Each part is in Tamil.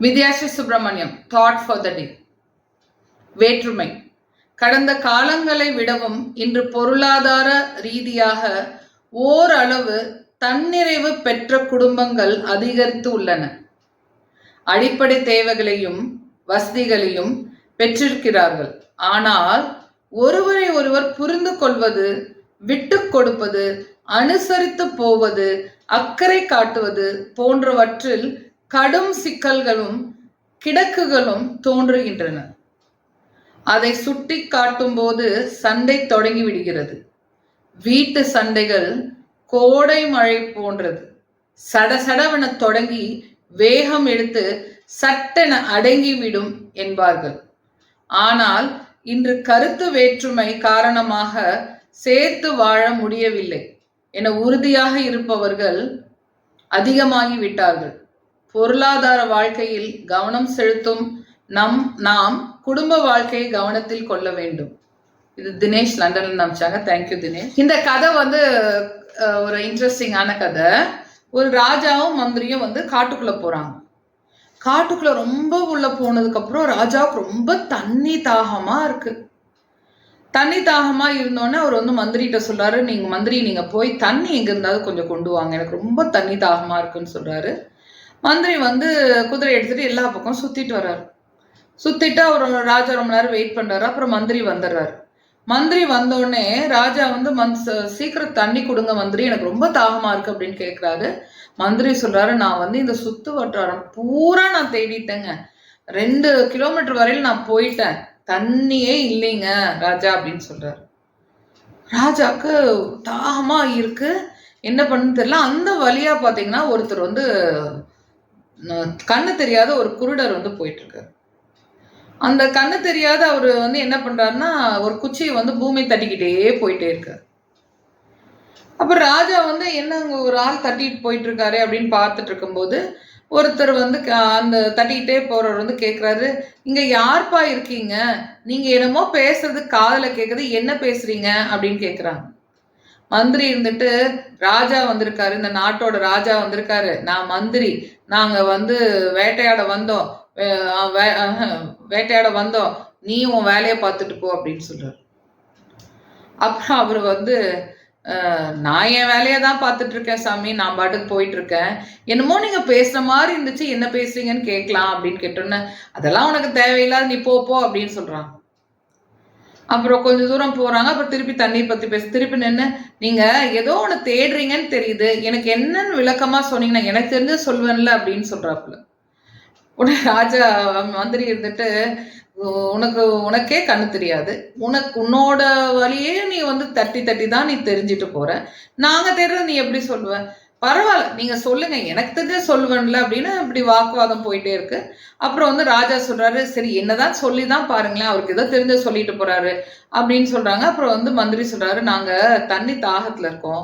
Vidyashree Subramaniam thought for the day வேற்றுமை. கடந்த காலங்களை விடவும் இன்று பொருளாதார ரீதியாக ஓரளவு தன்னிறைவு பெற்ற குடும்பங்கள் அதிகரித்து உள்ளன. அடிப்படை தேவைகளையும் வசதிகளையும் பெற்றிருக்கிறார்கள். ஆனால் ஒருவரை ஒருவர் புரிந்து கொள்வது விட்டு கொடுப்பது அனுசரித்து போவது அக்கறை காட்டுவது போன்றவற்றில் கடும் சிக்கல்களும் கிடக்குகளும் தோன்றுகின்றன. அதை சுட்டி காட்டும் போது சண்டை தொடங்கி விடுகிறது வீட்டு சண்டைகள் கோடை மழை போன்றது. சடசடவென தொடங்கி வேகம் எடுத்து சட்டென அடங்கிவிடும் என்பார்கள். ஆனால் இன்று கருத்து வேற்றுமை காரணமாக சேர்த்து வாழ முடியவில்லை என உறுதியாக இருப்பவர்கள் அதிகமாகிவிட்டார்கள். பொருளாதார வாழ்க்கையில் கவனம் செலுத்தும் நம் நாம் குடும்ப வாழ்க்கையை கவனத்தில் கொள்ள வேண்டும். இது தினேஷ் லண்டன்ல நம்பிச்சாங்க தேங்க்யூ தினேஷ். இந்த கதை வந்து ஒரு இன்ட்ரெஸ்டிங்கான கதை. ஒரு ராஜாவும் மந்திரியும் வந்து காட்டுக்குள்ள போறாங்க. காட்டுக்குள்ள ரொம்ப உள்ள போனதுக்கு அப்புறம் ராஜாவுக்கு ரொம்ப தண்ணி தாகமா இருக்கு. தண்ணி தாகமா இருந்தோடனே அவர் வந்து மந்திரிகிட்ட சொல்றாரு நீங்க மந்திரி நீங்க போய் தண்ணி எங்க இருந்தாலும் கொஞ்சம் கொண்டு வாங்க. எனக்கு ரொம்ப தண்ணி தாகமா இருக்குன்னு சொல்றாரு. மந்திரி வந்து குதிரை எடுத்துட்டு எல்லா பக்கம் சுத்திட்டு வர்றாரு. சுத்திட்டு அவர் ராஜா ரொம்ப நேரம் வெயிட் பண்றாரு. அப்புறம் மந்திரி வந்துடுறாரு. மந்திரி வந்தோடனே ராஜா வந்து மந்த் சீக்கிரம் தண்ணி கொடுங்க மந்திரி எனக்கு ரொம்ப தாகமா இருக்கு அப்படின்னு கேக்குறாரு. மந்திரி சொல்றாரு நான் வந்து இந்த சுத்து வட்டாரம் பூரா நான் தேடிட்டேங்க. ரெண்டு கிலோமீட்டர் வரையில நான் போயிட்டேன். தண்ணியே இல்லைங்க ராஜா அப்படின்னு சொல்றாரு. ராஜாக்கு தாகமா இருக்கு. என்ன பண்ணுன்னு தெரியல. அந்த வழியா பாத்தீங்கன்னா ஒருத்தர் வந்து கண்ணு தெரியாத ஒரு குருடர் வந்து போயிட்டுருக்காரு. அந்த கண்ணு தெரியாத அவர் வந்து என்ன பண்றாருன்னா ஒரு குச்சியை வந்து பூமி தட்டிக்கிட்டே போயிட்டே இருக்கார். அப்புறம் ராஜா வந்து என்ன ஒரு ஆள் தட்டிட்டு போயிட்டு இருக்காரு அப்படின்னு பார்த்துட்டு இருக்கும்போது ஒருத்தர் வந்து க- அந்த தட்டிக்கிட்டே போறவர் வந்து கேட்குறாரு இங்க யார்ப்பா இருக்கீங்க? நீங்க என்னமோ பேசுறது காதில் கேட்குறது என்ன பேசுறீங்க? அப்படின்னு கேட்குறாங்க மந்திரி இருந்துட்டு ராஜா வந்திருக்காரு. இந்த நாட்டோட ராஜா வந்திருக்காரு. நான் மந்திரி. நாங்க வந்து வேட்டையாட வந்தோம். வே- வேட்டையாட வந்தோம். நீ உன் வேலையை பார்த்துட்டு போ அப்படின்னு சொல்றாரு. அப்புறம் அவர் வந்து நான் என் வேலையை தான் பார்த்துட்டு இருக்கேன் சாமி. நான் பாட்டுக்கு போயிட்டு இருக்கேன். என்னமோ நீங்க பேசுற மாதிரி இருந்துச்சு. என்ன பேசுறீங்கன்னு கேட்கலாம் அப்படின்னு கேட்டோன்னே அதெல்லாம் உனக்கு தேவையில்லாத நீ போ போ அப்படின்னு சொல்றான் அப்புறம் கொஞ்ச தூரம் போறாங்க அப்புறம் திருப்பி தண்ணீர் பத்தி பேச திருப்பி நின்று நீங்க ஏதோ ஒன்று தேடுறீங்கன்னு தெரியுது. எனக்கு என்னன்னு விளக்கமா சொன்னீங்கன்னா எனக்கு தெரிஞ்சு சொல்வேன்ல அப்படின்னு சொல்றாப்புல. உடனே ராஜா மந்திரி இருந்துட்டு உனக்கு உனக்கே கண்ணு தெரியாது. உனக்கு உன்னோட வழியே நீ வந்து தட்டி தட்டி தான் நீ தெரிஞ்சுட்டு போற. நாங்க தேடுறது நீ எப்படி சொல்லுவ? பரவாயில்ல நீங்க சொல்லுங்க. எனக்கு தெரிஞ்ச சொல்லுவேன்ல அப்படின்னு இப்படி வாக்குவாதம் போயிட்டே இருக்கு. அப்புறம் வந்து ராஜா சொல்றாரு சரி என்னதான் சொல்லி தான் பாருங்களேன் அவருக்கு ஏதோ தெரிஞ்ச சொல்லிட்டு போறாரு அப்படின்னு சொல்றாங்க. அப்புறம் வந்து மந்திரி சொல்றாரு நாங்க தண்ணி தாகத்துல இருக்கோம்.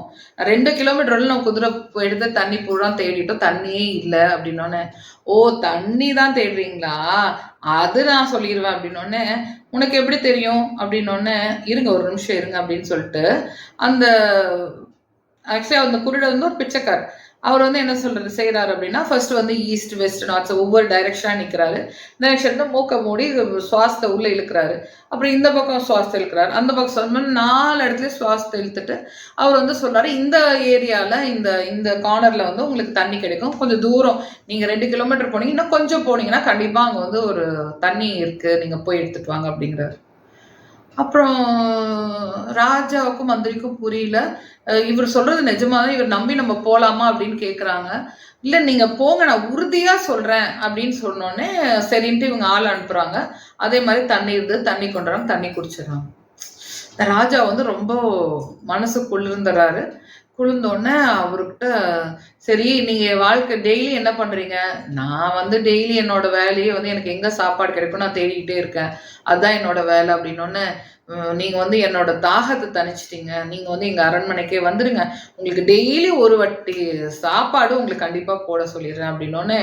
ரெண்டு கிலோமீட்டர் நம்ம குதிரை எடுத்து தண்ணி பூரா தேடிட்டோம். தண்ணியே இல்லை அப்படின்னோடனே ஓ தண்ணி தான் தேடுறீங்களா? அது நான் சொல்லிடுவேன் அப்படின்னோடனே உனக்கு எப்படி தெரியும்? அப்படின்னோடனே இருங்க ஒரு நிமிஷம் இருங்க அப்படின்னு சொல்லிட்டு அந்த ஆக்சுவலி அந்த குருடர் வந்து ஒரு பிச்சைக்கார். அவர் வந்து என்ன சொல்றது செய்றாரு அப்படின்னா ஃபர்ஸ்ட் வந்து ஈஸ்ட் வெஸ்ட் நார்த் ஒவ்வொரு டைரக்ஷனா நிக்கிறாரு. டைரக்ஷன் மூக்க மூடி சுவாசத்தை உள்ள இழுக்கிறாரு. அப்புறம் இந்த பக்கம் சுவாசத்தை இழுக்கிறாரு. அந்த பக்கம் சுவாசம் நாலு இடத்துல சுவாசத்தை இழுத்துட்டு அவர் வந்து சொல்றாரு இந்த ஏரியால இந்த இந்த கார்னர்ல வந்து உங்களுக்கு தண்ணி கிடைக்கும். கொஞ்சம் தூரம் நீங்க ரெண்டு கிலோமீட்டர் போனீங்க இன்னும் கொஞ்சம் போனீங்கன்னா கண்டிப்பா அங்க வந்து ஒரு தண்ணி இருக்கு. நீங்க போய் எடுத்துட்டு வாங்க அப்படிங்கிறாரு. அப்புறம் ராஜாவுக்கும் மந்திரிக்கும் புரியல. இவர் சொல்றது நிஜமாதான் இவர் நம்பி நம்ம போலாமா அப்படின்னு கேட்குறாங்க இல்லை நீங்க போங்க நான் உறுதியா சொல்றேன் அப்படின்னு சொன்னோடனே சரின்ட்டு இவங்க ஆள் அனுப்புறாங்க. அதே மாதிரி தண்ணி இருந்து தண்ணி கொண்டுறாங்க தண்ணி குடிச்சிடறாங்க. ராஜா வந்து ரொம்ப மனசு குளிர்ந்துறாரு குளிர்ந்தோடனே அவர்கிட்ட சரி நீங்க வாழ்க்கை டெய்லி என்ன பண்றீங்க? நான் வந்து டெய்லி என்னோட வேலையே வந்து எனக்கு எங்க சாப்பாடு கிடைக்கும் நான் தேடிக்கிட்டே இருக்கேன். அதுதான் என்னோட வேலை அப்படின்னோடனே நீங்கள் நீங்க வந்து என்னோட தாகத்தை தணிச்சிட்டிங்க. நீங்க வந்து எங்க அரண்மனைக்கே வந்துருங்க. உங்களுக்கு டெய்லி ஒரு வட்டி சாப்பாடு உங்களுக்கு கண்டிப்பா போட சொல்லிடுறேன் அப்படின்னோடனே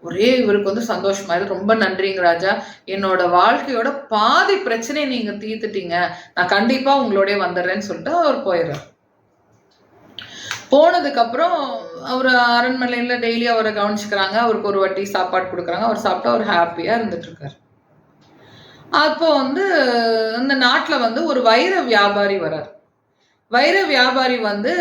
ஒரே இவருக்கு வந்து சந்தோஷமா இருக்கு. ரொம்ப நன்றிங்க ராஜா. என்னோட வாழ்க்கையோட பாதி பிரச்சனையை நீங்க தீர்த்துட்டீங்க. நான் கண்டிப்பா உங்களோடய வந்துடுறேன்னு சொல்லிட்டு அவர் போயிடுறார். போனதுக்கப்புறம் அவர் அரண்மனையில் டெய்லி அவரை கவனிச்சுக்கிறாங்க. அவருக்கு ஒரு வாட்டி சாப்பாடு கொடுக்குறாங்க. அவர் சாப்பிட்டு அவர் ஹாப்பியாக இருந்துட்டுருக்கார். அப்போ வந்து அந்த நாட்டில் வந்து ஒரு வைர வியாபாரி வரார் வைர வியாபாரி வந்து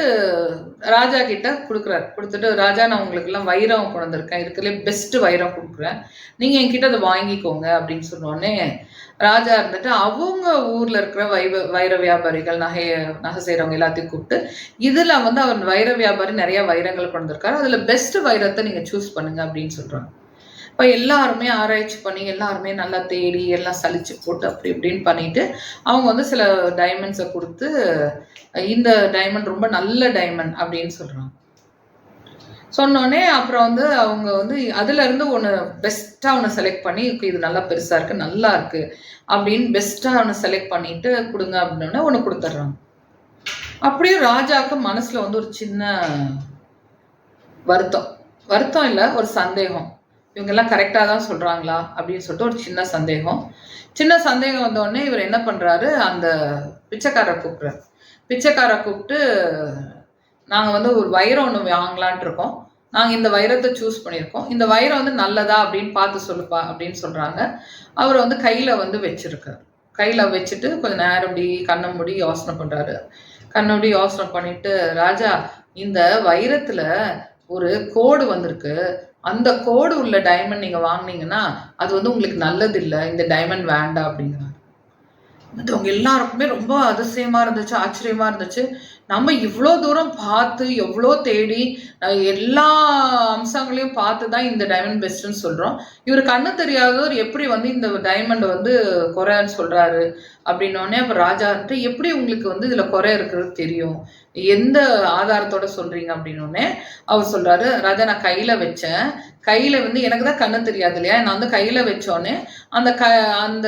ராஜா கிட்ட கொடுக்குறாரு. கொடுத்துட்டு ராஜா நான் உங்களுக்கெல்லாம் வைரம் கொண்டு வந்திருக்கேன் இருக்கிறதுலே பெஸ்ட் வைரம் கொடுக்குறேன். நீங்கள் என்கிட்ட அதை வாங்கிக்கோங்க. அப்படின்னு சொன்னோடனே ராஜா இருந்துட்டு அவங்க ஊரில் இருக்கிற வைர வைர வியாபாரிகள் நகை நகை செய்கிறவங்க எல்லாத்தையும் கூப்பிட்டு இதில் வந்து அவர் வைர வியாபாரி நிறைய வைரங்கள் கொண்டு வந்திருக்காரு அதில் பெஸ்ட் வைரத்தை நீங்கள் சூஸ் பண்ணுங்க. அப்படின்னு சொல்றாங்க. இப்போ எல்லாருமே ஆராய்ச்சி பண்ணி எல்லாருமே நல்லா தேடி எல்லாம் சலிச்சு போட்டு அப்படி இப்படின்னு பண்ணிட்டு அவங்க வந்து சில டைமண்ட்ஸை கொடுத்து இந்த டைமண்ட் ரொம்ப நல்ல டைமண்ட் அப்படின்னு சொல்கிறாங்க சொன்னோடனே அப்புறம் வந்து அவங்க வந்து அதுலேருந்து ஒன்று பெஸ்ட்டாக ஒன்று செலக்ட் பண்ணி இது நல்லா பெருசாக இருக்குது நல்லா இருக்குது அப்படின்னு பெஸ்ட்டாக ஒன்று செலக்ட் பண்ணிட்டு கொடுங்க அப்படின்னோடனே ஒன்று கொடுத்துட்றாங்க. அப்படியே ராஜாவுக்கு மனசில் வந்து ஒரு சின்ன வருத்தம். வருத்தம் இல்லை ஒரு சந்தேகம். இவங்கெல்லாம் கரெக்டாக தான் சொல்கிறாங்களா அப்படின்னு சொல்லிட்டு ஒரு சின்ன சந்தேகம். சின்ன சந்தேகம் வந்தோடனே இவர் என்ன பண்ணுறாரு அந்த பிச்சைக்காரரை கூப்பிட்றாரு. பிச்சைக்காரை கூப்பிட்டு நாங்கள் வந்து ஒரு வைரம் ஒன்று வாங்கலான் இருக்கோம். நாங்கள் இந்த வைரத்தை சூஸ் பண்ணியிருக்கோம். இந்த வைரம் வந்து நல்லதா அப்படின்னு பார்த்து சொல்லுப்பா அப்படின்னு சொல்கிறாங்க அவர் வந்து கையில் வந்து வச்சுருக்காரு. கையில் வச்சுட்டு கொஞ்சம் நேரம் அப்படி கண்ணை மூடி யோசனை பண்ணுறாரு கண்ணை மூடி யோசனை பண்ணிட்டு ராஜா இந்த வைரத்தில் ஒரு கோடு வந்திருக்கு. அந்த கோடு உள்ள டைமண்ட் நீங்கள் வாங்குனீங்கன்னா அது வந்து உங்களுக்கு நல்லது இல்லை இந்த டைமண்ட் வேண்டாம் அப்படிங்கிறாங்க மற்றவங்க எல்லாருக்குமே ரொம்ப அதிசயமா இருந்துச்சு ஆச்சரியமா இருந்துச்சு. நம்ம இவ்வளோ தூரம் பார்த்து எவ்வளோ தேடி எல்லா அம்சங்களையும் பார்த்து தான் இந்த டைமண்ட் பெஸ்ட்டுன்னு சொல்கிறோம் இவர் கண்ணு தெரியாதவர் எப்படி வந்து இந்த டைமண்ட் வந்து குறைன்னு சொல்கிறாரு அப்படின்னோடனே அப்போ ராஜா எப்படி உங்களுக்கு வந்து இதில் குறை இருக்கிறது தெரியும்? எந்த ஆதாரத்தோட சொல்கிறீங்க அப்படின்னோடனே அவர் சொல்கிறாரு ராஜா நான் கையில் வச்சேன். கையில் வந்து எனக்கு தான் கண்ணு தெரியாது இல்லையா? நான் வந்து கையில் வச்சோன்னே அந்த க அந்த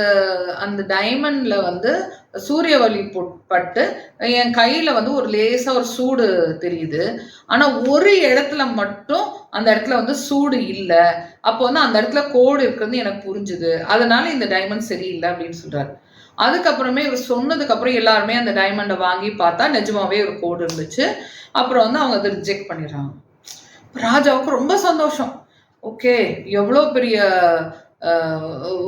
அந்த டைமண்டில் வந்து சூரிய ஒளி பட்டு என் கையில வந்து ஒரு லேசா ஒரு சூடு தெரியுது. ஆனா ஒரு இடத்துல மட்டும் அந்த இடத்துல வந்து சூடு இல்லை. அப்போ வந்து அந்த இடத்துல கோடு இருக்குன்னு எனக்கு புரிஞ்சுது. அதனால இந்த டைமண்ட் சரியில்லை அப்படின்னு சொல்றாரு. அதுக்கப்புறமே இவர் சொன்னதுக்கு அப்புறம் எல்லாருமே அந்த டைமண்டை வாங்கி பார்த்தா நிஜமாவே ஒரு கோடு இருந்துச்சு. அப்புறம் வந்து அவங்க அதை ரிஜெக்ட் பண்ணிடுறாங்க. ராஜாவுக்கு ரொம்ப சந்தோஷம். ஓகே எவ்வளோ பெரிய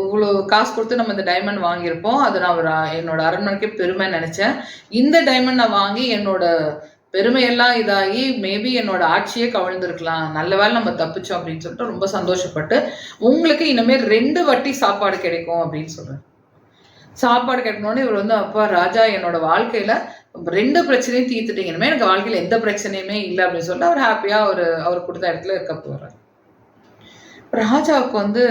இவ்வளோ காசு கொடுத்து நம்ம இந்த டைமண்ட் வாங்கியிருப்போம். அதை நான் ஒரு என்னோட அரண்மனைக்கே பெருமை நினச்சேன். இந்த டைமண்ட் நான் வாங்கி என்னோட பெருமையெல்லாம் இதாகி மேபி என்னோட ஆட்சியே கவிழ்ந்திருக்கலாம். நல்ல வேளை நம்ம தப்பிச்சோம் அப்படின்னு சொல்லிட்டு ரொம்ப சந்தோஷப்பட்டு உங்களுக்கு இனிமேல் ரெண்டு வட்டி சாப்பாடு கிடைக்கும் அப்படின்னு சொல்கிறேன் சாப்பாடு கிடைக்கணும்னு இவர் வந்து அப்பா ராஜா என்னோட வாழ்க்கையில ரெண்டு பிரச்சனையும் தீர்த்துட்டீங்கன்னு எனக்கு வாழ்க்கையில எந்த பிரச்சனையுமே இல்லை. அப்படின்னு சொல்லிட்டு அவர் ஹாப்பியா அவர் அவர் கொடுத்த இடத்துல இருக்க போறாரு. ராஜாவுக்கு வந்து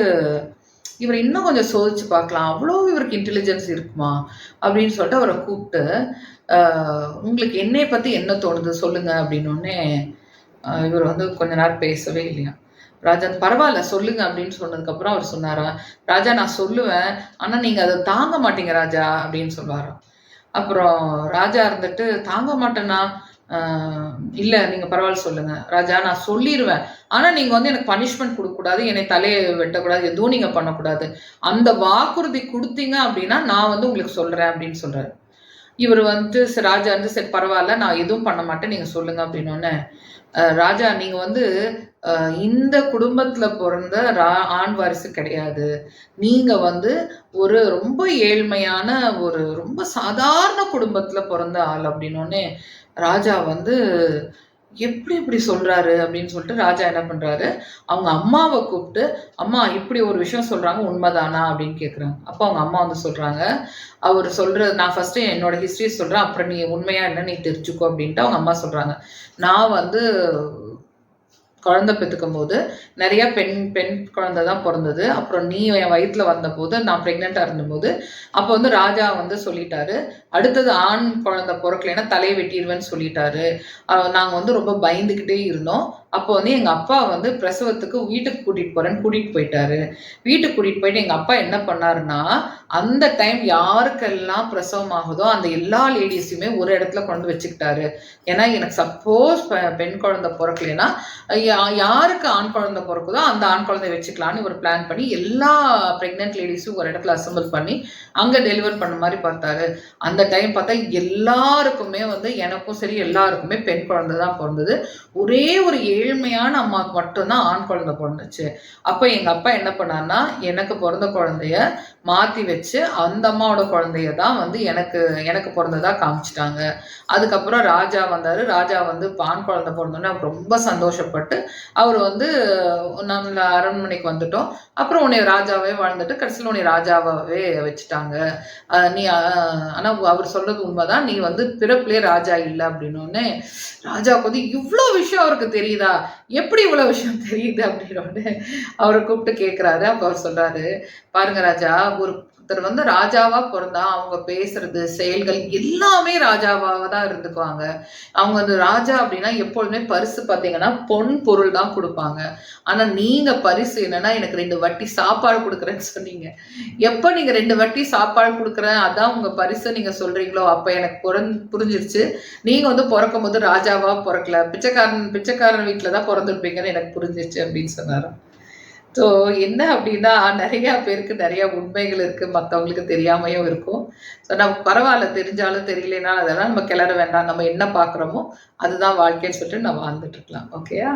இவர் இன்னும் கொஞ்சம் சோதிச்சு பார்க்கலாம். அவ்வளோ இவருக்கு இன்டெலிஜென்ஸ் இருக்குமா? அப்படின்னு சொல்லிட்டு அவரை கூப்பிட்டு உங்களுக்கு என்னையை பற்றி என்ன தோணுது? சொல்லுங்க. அப்படின்னோடனே இவர் வந்து கொஞ்ச நேரம் பேசவே இல்லையா. ராஜா பரவாயில்ல சொல்லுங்க. அப்படின்னு சொன்னதுக்கப்புறம் அவர் சொன்னாரா ராஜா நான் சொல்லுவேன். ஆனால் நீங்கள் அதை தாங்க மாட்டீங்க ராஜா. அப்படின்னு சொல்லுவாராம் அப்புறம் ராஜா இருந்துட்டு தாங்க மாட்டேன்னா இல்லை நீங்கள் பரவாயில்ல சொல்லுங்கள் ராஜா நான் சொல்லிடுவேன் ஆனால் நீங்கள் வந்து எனக்கு பனிஷ்மெண்ட் கொடுக்கக்கூடாது என்னை தலையை வெட்டக்கூடாது எதுவும் நீங்கள் பண்ணக்கூடாது. அந்த வாக்குறுதி கொடுத்தீங்க அப்படின்னா நான் வந்து உங்களுக்கு சொல்கிறேன் அப்படின்னு சொல்றாரு. இவர் வந்து சரி, ராஜா வந்து சரி பரவாயில்ல நான் எதுவும் பண்ண மாட்டேன் நீங்கள் சொல்லுங்கள் அப்படின்னோடனே ராஜா நீங்க வந்து இந்த குடும்பத்துல பிறந்த ரா- ஆண் வாரிசு கிடையாது. நீங்க வந்து ஒரு ரொம்ப ஏழ்மையான ஒரு ரொம்ப சாதாரண குடும்பத்துல பிறந்த ஆள் அப்படின்னோடனே ராஜா வந்து எப்படி இப்படி சொல்றாரு அப்படின்னு சொல்லிட்டு ராஜா என்ன பண்றாரு? அவங்க அம்மாவை கூப்பிட்டு அம்மா இப்படி ஒரு விஷயம் சொல்றாங்க உண்மைதானா? அப்படின்னு கேக்குறாங்க. அப்போ அவங்க அம்மா வந்து சொல்றாங்க அவர் சொல்றது நான் ஃபர்ஸ்ட் என்னோட ஹிஸ்டரி சொல்றேன் அப்புறம் நீ உண்மையா என்ன நீ தெரிஞ்சுக்கோ அப்படின்ட்டு அவங்க அம்மா சொல்றாங்க. நான் வந்து குழந்தை பெற்றுக்கும் போது நிறைய பெண் பெண் குழந்தை தான் பிறந்தது. அப்புறம் நீ என் வயிற்றுல வந்தபோது நான் ப்ரெக்னெண்ட்டாக இருந்தபோது அப்போ வந்து ராஜா வந்து சொல்லிட்டாரு அடுத்தது ஆண் குழந்தை பிறக்கலைன்னா தலையை வெட்டிடுவேன்னு சொல்லிட்டாரு. நாங்கள் வந்து ரொம்ப பயந்துக்கிட்டே இருந்தோம். அப்போ வந்து எங்கள் அப்பா வந்து பிரசவத்துக்கு வீட்டுக்கு கூட்டிகிட்டு போகிறேன்னு கூட்டிகிட்டு போயிட்டாரு. வீட்டுக்கு கூட்டிகிட்டு போயிட்டு எங்கள் அப்பா என்ன பண்ணாருன்னா அந்த டைம் யாருக்கெல்லாம் பிரசவம் ஆகுதோ அந்த எல்லா லேடிஸையுமே ஒரு இடத்துல கொண்டு வச்சுக்கிட்டாரு. ஏன்னா எனக்கு சப்போஸ் பெண் குழந்தை பிறக்கலைன்னா யாருக்கு ஆண் குழந்தை பிறக்குதோ அந்த ஆண் குழந்தை வச்சுக்கலான்னு இவர் பிளான் பண்ணி எல்லா ப்ரெக்னென்ட் லேடிஸும் ஒரு இடத்துல அசம்பிள் பண்ணி அங்கே டெலிவர் பண்ண மாதிரி பார்த்தாரு. அந்த டைம் பார்த்தா எல்லாருக்குமே வந்து எனக்கும் சரி எல்லாருக்குமே பெண் குழந்தை தான் பிறந்தது. ஒரே ஒரு ஏழ்மையான அம்மாவுக்கு மட்டும்தான் ஆண் குழந்தை பிறந்துச்சு. அப்போ எங்கள் அப்பா என்ன பண்ணாருன்னா எனக்கு பிறந்த குழந்தைய மாற்றி வச்சு அந்த அம்மாவோட குழந்தைய தான் வந்து எனக்கு எனக்கு பிறந்ததா காமிச்சிட்டாங்க. அதுக்கப்புறம் ராஜா வந்தார். ராஜா வந்து பான் குழந்தை பிறந்தோன்னே அவர் ரொம்ப சந்தோஷப்பட்டு அவர் வந்து நம்மள அரண்மனைக்கு வந்துட்டோம். அப்புறம் உன்னை ராஜாவே வாழ்ந்துட்டு கடைசியில் உன்னை ராஜாவாகவே வச்சுட்டாங்க. நீ ஆனால் அவர் சொல்றது உண்மைதான். நீ வந்து பிறப்பிலே ராஜா இல்லை அப்படின்னோடனே ராஜாவுக்கு வந்து இவ்வளோ விஷயம் அவருக்கு தெரியுதா? எப்படி இவ்வளோ விஷயம் தெரியுது அப்படின்னோடனே அவரை கூப்பிட்டு கேட்குறாரு அப்போ அவர் சொல்றாரு பாருங்க ராஜா ஒருத்தர் வந்து ராஜாவா பிறந்தா அவங்க பேசுறது செயல்கள் எல்லாமே ராஜாவாக தான் இருந்துக்குவாங்க. அவங்க வந்து ராஜா அப்படின்னா எப்பொழுதுமே பரிசு பார்த்தீங்கன்னா பொன் பொருள் தான் கொடுப்பாங்க. ஆனா நீங்க பரிசு என்னன்னா எனக்கு ரெண்டு வட்டி சாப்பாடு கொடுக்குறேன்னு சொன்னீங்க. எப்போ நீங்க ரெண்டு வட்டி சாப்பாடு கொடுக்குறேன் அதான் உங்க பரிசு நீங்க சொல்றீங்களோ அப்ப எனக்கு புரந் புரிஞ்சிருச்சு. நீங்க வந்து பிறக்கும் போது ராஜாவா பிறக்கல. பிச்சைக்காரன் பிச்சைக்காரன் வீட்டில் தான் பிறந்திருப்பீங்கன்னு எனக்கு புரிஞ்சிருச்சு அப்படின்னு சொன்னார். ஸோ என்ன அப்படின்னா நிறையா பேருக்கு நிறையா உண்மைகள் இருக்குது மற்றவங்களுக்கு தெரியாமையும் இருக்கும். ஸோ நம்ம பரவாயில்ல தெரிஞ்சாலும் தெரியலனாலும் அதெல்லாம் நம்ம கிளற வேண்டாம். நம்ம என்ன பார்க்குறோமோ அதுதான் வாழ்க்கைன்னு சொல்லிட்டு நம்ம வாழ்ந்துட்டு இருக்கலாம். ஓகேயா